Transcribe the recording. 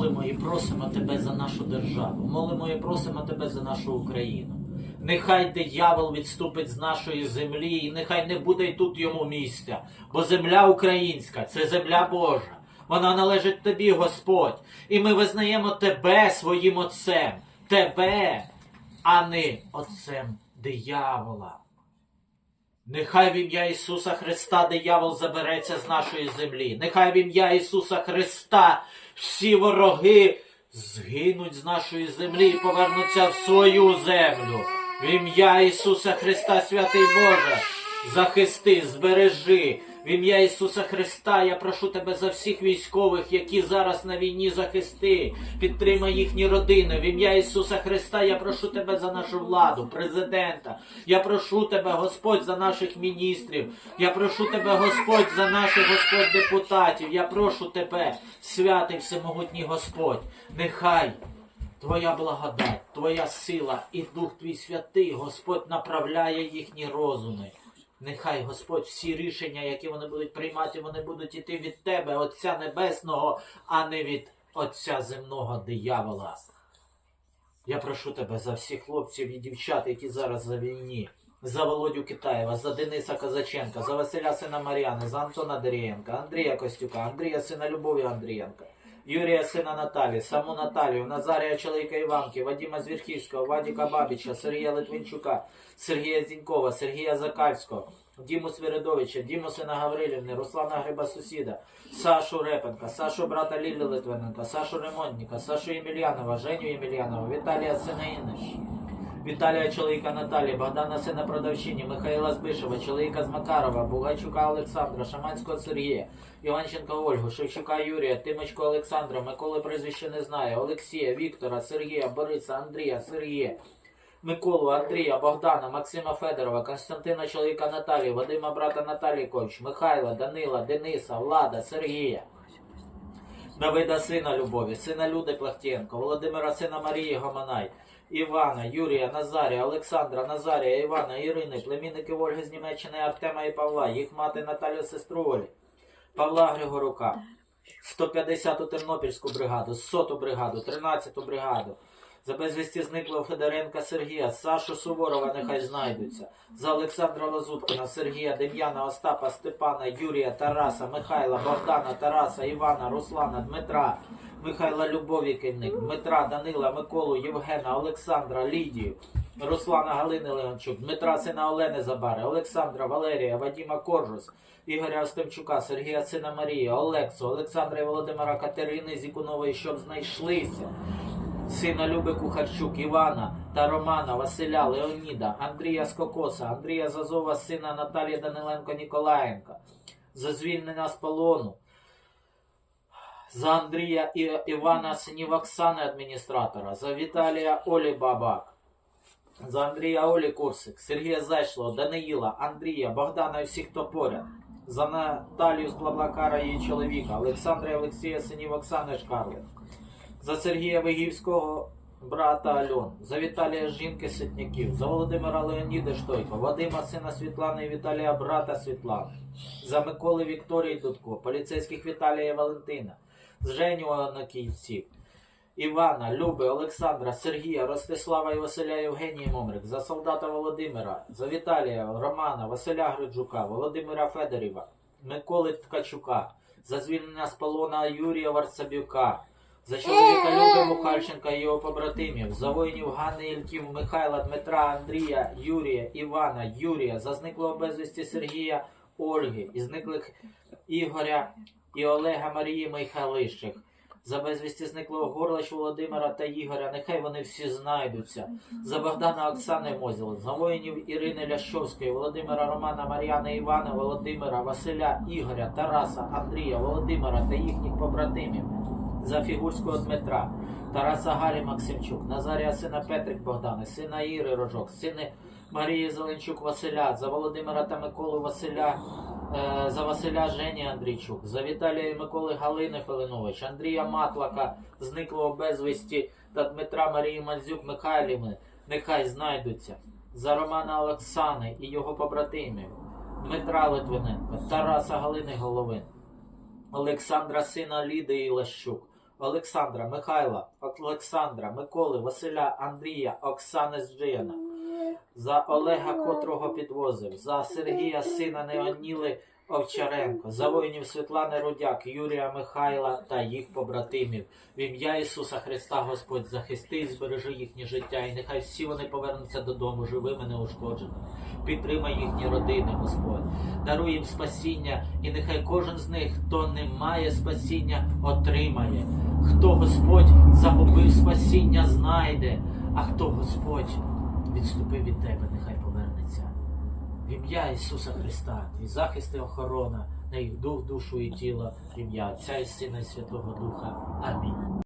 молимо і просимо тебе за нашу державу. Молимо і просимо тебе за нашу Україну. Нехай диявол відступить з нашої землі, і нехай не буде й тут йому місця, бо земля українська це земля Божа. Вона належить тобі, Господь, і ми визнаємо тебе своїм отцем, тебе, а не отцем диявола. Нехай в ім'я Ісуса Христа диявол забереться з нашої землі. Нехай в ім'я Ісуса Христа всі вороги згинуть з нашої землі і повернуться в свою землю. В ім'я Ісуса Христа, святий Боже, захисти, збережи. В ім'я Ісуса Христа я прошу тебе за всіх військових, які зараз на війні захисти. Підтримай їхні родини. В ім'я Ісуса Христа я прошу тебе за нашу владу, президента. Я прошу тебе, Господь, за наших міністрів. Я прошу тебе, Господь, за наших Господь депутатів. Я прошу тебе, святий всемогутній Господь. Нехай Твоя благодать, Твоя сила і Дух Твій святий, Господь направляє їхні розуми. Нехай Господь всі рішення, які вони будуть приймати, вони будуть іти від Тебе, Отця Небесного, а не від Отця земного диявола. Я прошу тебе за всіх хлопців і дівчат, які зараз за війні, за Володю Китаєва, за Дениса Казаченка, за Василя сина Мар'яни, за Антона Дерієнка, Андрія Костюка, Андрія сина Любові Андрієнка, Юрія сина Наталі, саму Наталію, Назарія чоловіка Іванки, Вадима Звірхівського, Вадіка Бабіча, Сергія Литвинчука, Сергія Зінькова, Сергія Закальського, Діму Свиридовича, Діму сина Гаврилівни, Руслана Гриба Сусіда, Сашу Репенка, Сашу брата Лілі Литвиненка, Сашу Ремонтника, Сашу Ємельянова, Женю Ємельянова, Віталія сина Іниш. Віталія чоловіка Наталі, Богдана сина продавчині, Михайла Збишева, чоловіка з Макарова, Бугайчука Олександра, Шаманського Сергія, Іванченка Ольгу, Шевчука Юрія, Тимочко Олександра, Миколи прізвище не знає, Олексія, Віктора, Сергія, Бориса, Андрія, Сергія, Миколу, Андрія, Богдана, Максима Федорова, Константина чоловіка Наталії, Вадима брата Наталії Ковч, Михайла, Данила, Дениса, Влада, Сергія. Давида сина Любові, сина Люди Плахтєнко, Володимира сина Марії Гомонай, Івана, Юрія, Назарія, Олександра, Назарія, Івана, Ірини, племінники Ольги з Німеччини, Артема і Павла, їх мати Наталю сестру Олі, Павла Григорука, 150-ту Тернопільську бригаду, 100-ту бригаду, 13-ту бригаду. За безвісті зниклого Федоренка Сергія, Сашу Суворова нехай знайдуться. За Олександра Лазуткина, Сергія, Дем'яна, Остапа, Степана, Юрія, Тараса, Михайла, Богдана, Тараса, Івана, Руслана, Дмитра, Михайла Любові Кивник, Дмитра, Данила, Миколу, Євгена, Олександра, Лідію, Руслана Галини Леончук, Дмитра сина Олени Забари, Олександра, Валерія, Вадіма Коржус, Ігоря Остапчука, Сергія сина Марії, Олексу, Олександра і Володимира Катерини Зікунової, щоб знайшлися. Сина Люби Кухарчук, Івана та Романа, Василя, Леоніда, Андрія Скокоса, Андрія Зазова, сина Наталії Даниленко Ніколаєнка, за звільнення з полону, за Андрія і Івана синів Оксани адміністратора, за Віталія Олі Бабак, за Андрія Олі Курсик, Сергія Зайшлого, Даниїла, Андрія, Богдана і всіх, хто поряд. За Наталію з Блаблакара її чоловіка, Олександра і Олексія синів Оксани Шкарлет за Сергія Вигівського брата Альон, за Віталія жінки Ситняків, за Володимира Леоніда Штойко, Вадима сина Світлани і Віталія брата Світлани, за Миколи Вікторії Дудко, поліцейських Віталія і Валентина, з Женю Онаківців, Івана, Люби, Олександра, Сергія, Ростислава і Василя Євгенія Момрик, за солдата Володимира, за Віталія, Романа, Василя Гриджука, Володимира Федорєва, Миколи Ткачука, за звільнення з полона Юрія Варцабюка, за чоловіка Люби Мухальченка і його побратимів, за воїнів Ганни Ільків, Михайла, Дмитра, Андрія, Юрія, Івана, Юрія, за зниклого безвісті Сергія, Ольги, і зниклих Ігоря і Олега Марії Михайлищих, за безвісті зниклого Горлач Володимира та Ігоря, нехай вони всі знайдуться. За Богдана Оксани Мозіл, за воїнів Ірини Лящовської, Володимира Романа, Мар'яни Івана, Володимира, Василя, Ігоря, Тараса, Андрія, Володимира та їхніх побратимів за Фігурського Дмитра, Тараса Галі Максимчук, Назарія сина Петрик Богдани, сина Іри Рожок, сини Марії Зеленчук Василя, за Володимира та Миколу Василя, за Василя Жені Андрійчук, за Віталія і Миколи Галини Филинович, Андрія Матлака, зниклого безвісті та Дмитра Марії Мандзюк Михайлівни, нехай знайдуться, за Романа Олексани і його побратимів, Дмитра Литвиненка, Тараса Галини Головин. Олександра сина Ліди Ілащук, Олександра, Михайла, Олександра, Миколи, Василя, Андрія, Оксани Зджияна, за Олега, котрого підвозив, за Сергія, сина Неоніли Овчаренко, за воїнів Світлани Рудяк, Юрія Михайла та їх побратимів. В ім'я Ісуса Христа Господь захисти і збережи їхнє життя, і нехай всі вони повернуться додому живими, неушкодженими. Підтримай їхні родини, Господь, даруй їм спасіння, і нехай кожен з них, хто не має спасіння, отримає. Хто Господь загубив спасіння, знайде, а хто Господь відступив від тебе, нехай повернеться. В ім'я Ісуса Христа, твій захист і охорона, на їх дух, душу і тіло, в ім'я Отця і Сина і Святого Духа. Амінь.